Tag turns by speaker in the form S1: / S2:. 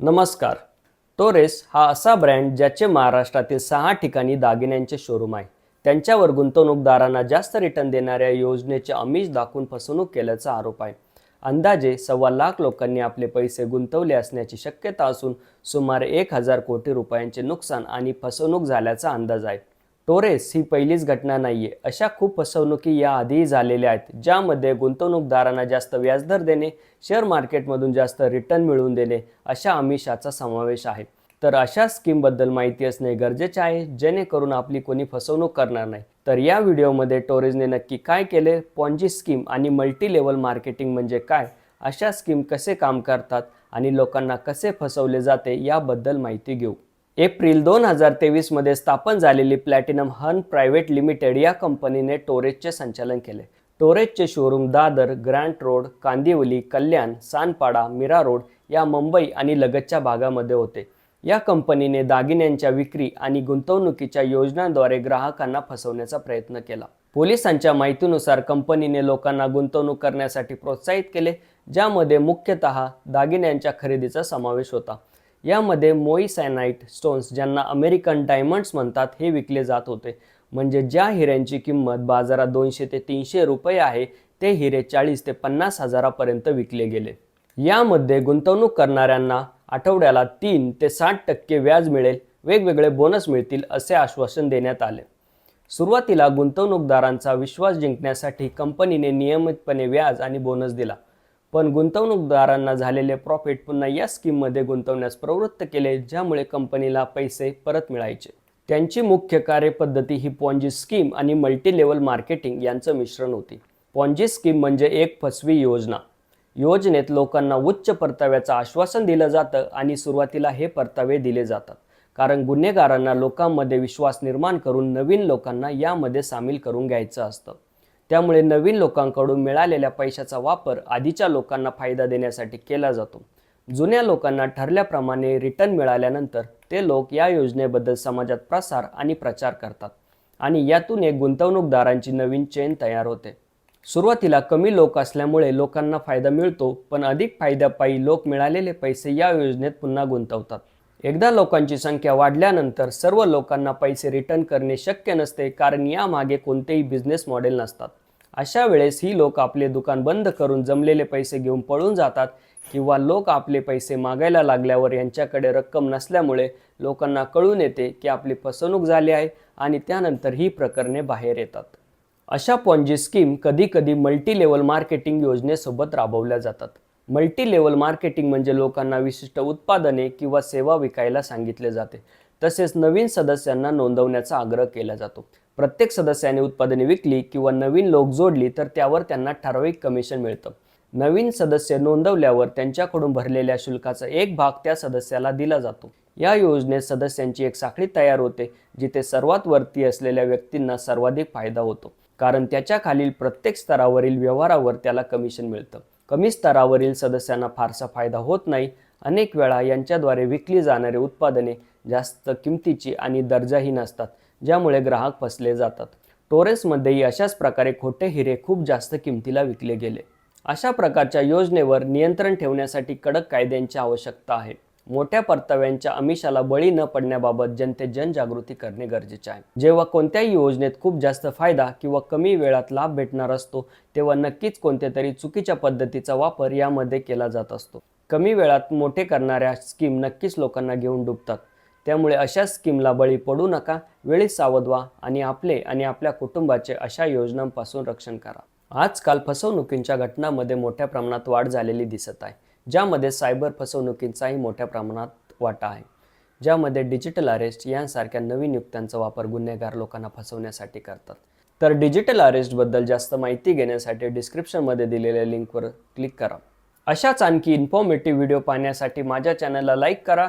S1: नमस्कार. टोरेस हा असा ब्रँड ज्याचे महाराष्ट्रातील सहा ठिकाणी दागिन्यांचे शोरूम आहे. त्यांच्यावर गुंतवणूकदारांना जास्त रिटर्न देणाऱ्या योजनेचे अमिष दाखवून फसवणूक केल्याचा आरोप आहे. अंदाजे सव्वा लाख लोकांनी आपले पैसे गुंतवले असण्याची शक्यता असून सुमारे एक हजार कोटी रुपयांचे नुकसान आणि फसवणूक झाल्याचा अंदाज आहे. टोरेस ही पहिलीच घटना नाहीये. अशा खूप फसवणुकी या आधीही झालेल्या आहेत ज्यामध्ये गुंतवणूकदारांना जास्त व्याजदर देणे शेअर मार्केटमधून जास्त रिटर्न मिळवून देणे अशा आमिषाचा समावेश आहे. तर अशा स्कीमबद्दल माहिती असणे गरजेचे आहे जेणेकरून आपली कोणी फसवणूक करणार नाही. तर या व्हिडिओमध्ये टोरेजने नक्की काय केले पॉन्जी स्कीम आणि मल्टी लेवल मार्केटिंग म्हणजे काय अशा स्कीम कसे काम करतात आणि लोकांना कसे फसवले जाते याबद्दल माहिती घेऊ. एप्रिल दोन हजार तेवीसमध्ये स्थापन झालेली प्लॅटिनम हन प्रायव्हेट लिमिटेड या कंपनीने टोरेजचे संचालन केले. टोरेजचे showroom Dadar Grant Road Kandivali Kalyan Sanpada Mira road या मुंबई आणि लगतच्या भागामध्ये होते. या कंपनीने दागिन्यांच्या विक्री आणि गुंतवणुकीच्या योजनांद्वारे ग्राहकांना फसवण्याचा प्रयत्न केला. पोलिसांच्या माहितीनुसार कंपनीने लोकांना गुंतवणूक करण्यासाठी प्रोत्साहित केले ज्यामध्ये मुख्यतः दागिन्यांच्या खरेदीचा समावेश होता. यामध्ये मोईसॅनाईट स्टोन्स ज्यांना अमेरिकन डायमंड्स म्हणतात हे विकले जात होते. म्हणजे ज्या हिऱ्यांची किंमत बाजारात दोनशे ते तीनशे रुपये आहे ते हिरे चाळीस ते पन्नास हजारापर्यंत विकले गेले. यामध्ये गुंतवणूक करणाऱ्यांना आठवड्याला तीन ते साठ टक्के व्याज मिळेल वेगवेगळे बोनस मिळतील असे आश्वासन देण्यात आले. सुरुवातीला गुंतवणूकदारांचा विश्वास जिंकण्यासाठी कंपनीने नियमितपणे व्याज आणि बोनस दिला. पण गुंतवणूकदारांना झालेले प्रॉफिट पुन्हा या स्कीममध्ये गुंतवण्यास प्रवृत्त केले ज्यामुळे कंपनीला पैसे परत मिळायचे. त्यांची मुख्य कार्यपद्धती ही पॉन्जी स्कीम आणि मल्टी लेवल मार्केटिंग यांचं मिश्रण होती. पॉन्जी स्कीम म्हणजे एक फसवी योजना. योजनेत लोकांना उच्च परताव्याचं आश्वासन दिलं जातं आणि सुरुवातीला हे परतावे दिले जातात. कारण गुन्हेगारांना लोकांमध्ये विश्वास निर्माण करून नवीन लोकांना यामध्ये सामील करून घ्यायचं असतं. त्यामुळे नवीन लोकांकडून मिळालेल्या पैशाचा वापर आधीच्या लोकांना फायदा देण्यासाठी केला जातो. जुन्या लोकांना ठरल्याप्रमाणे रिटर्न मिळाल्यानंतर ते लोक या योजनेबद्दल समाजात प्रसार आणि प्रचार करतात आणि यातून एक गुंतवणूकदारांची नवीन चेन तयार होते. सुरुवातीला कमी लोक असल्यामुळे लोकांना फायदा मिळतो पण अधिक फायद्यापायी लोक मिळालेले पैसे या योजनेत पुन्हा गुंतवतात. एकदा लोकांची संख्या वाढल्यानंतर सर्व लोकांना पैसे रिटर्न करणे शक्य नसते कारण यामागे कोणतेही बिझनेस मॉडेल नसतात. अशा वेळेस ही लोक आपले दुकान बंद करून जमलेले पैसे घेऊन पळून जातात किंवा लोक आपले पैसे मागायला लागल्यावर यांच्याकडे रक्कम नसल्यामुळे लोकांना कळून येते की आपली फसवणूक झाली आहे आणि त्यानंतर ही प्रकरणे बाहेर येतात. अशा पॉन्जी स्कीम कधीकधी मल्टी लेवल मार्केटिंग योजनेसोबत राबवल्या जातात. मल्टी लेवल मार्केटिंग म्हणजे लोकांना विशिष्ट उत्पादने किंवा सेवा विकायला सांगितले जाते. तसेच नवीन सदस्यांना नोंदवण्याचा आग्रह केला जातो. प्रत्येक सदस्याने उत्पादने विकली किंवा नवीन लोक जोडली तर त्यावर त्यांना ठराविक कमिशन मिळतं. नवीन सदस्य नोंदवल्यावर त्यांच्याकडून भरलेल्या शुल्काचा एक भाग त्या सदस्याला दिला जातो. या योजनेत सदस्यांची एक साखळी तयार होते जिथे सर्वात वरती असलेल्या व्यक्तींना सर्वाधिक फायदा होतो. कारण त्याच्या खालील प्रत्येक स्तरावरील व्यवहारावर त्याला कमिशन मिळतं. कमी स्तरावरील सदस्यांना फारसा फायदा होत नाही. अनेक वेळा यांच्याद्वारे विकली जाणारी उत्पादने जास्त किमतीची आणि दर्जाहीन असतात. ज्यामुळे ग्राहक फसले जातात. टोरेसमध्येही अशाच प्रकारे खोटे हिरे खूप जास्त किमतीला विकले गेले. अशा प्रकारच्या योजनेवर नियंत्रण ठेवण्यासाठी कडक कायद्यांची आवश्यकता आहे. मोठ्या परताव्यांच्या आमिषाला बळी न पडण्याबाबत जनतेत जनजागृती करणे गरजेचे आहे. जेव्हा कोणत्याही योजनेत खूप जास्त फायदा किंवा कमी वेळात लाभ भेटणार असतो तेव्हा नक्कीच कोणत्या तरी चुकीच्या पद्धतीचा वापर यामध्ये केला जात असतो. कमी वेळात मोठे करणाऱ्या स्कीम नक्कीच लोकांना घेऊन डुबतात. त्यामुळे अशा स्कीमला बळी पडू नका. वेळी सावध व्हा आणि आपले आणि आपल्या कुटुंबाचे अशा योजनांपासून रक्षण करा. आजकाल फसवणुकींच्या घटनांमध्ये मोठ्या प्रमाणात वाढ झालेली दिसत आहे. ज्यामध्ये सायबर फसवणुकींचाही मोठ्या प्रमाणात वाटा आहे. ज्यामध्ये डिजिटल अरेस्ट यांसारख्या नवीन युक्त्यांचा वापर गुन्हेगार लोकांना फसवण्यासाठी करतात. तर डिजिटल अरेस्टबद्दल जास्त माहिती घेण्यासाठी डिस्क्रिप्शनमध्ये दिलेल्या लिंकवर क्लिक करा. अशाच आणखी इन्फॉर्मेटिव्ह व्हिडिओ पाहण्यासाठी माझ्या चॅनलला लाईक करा.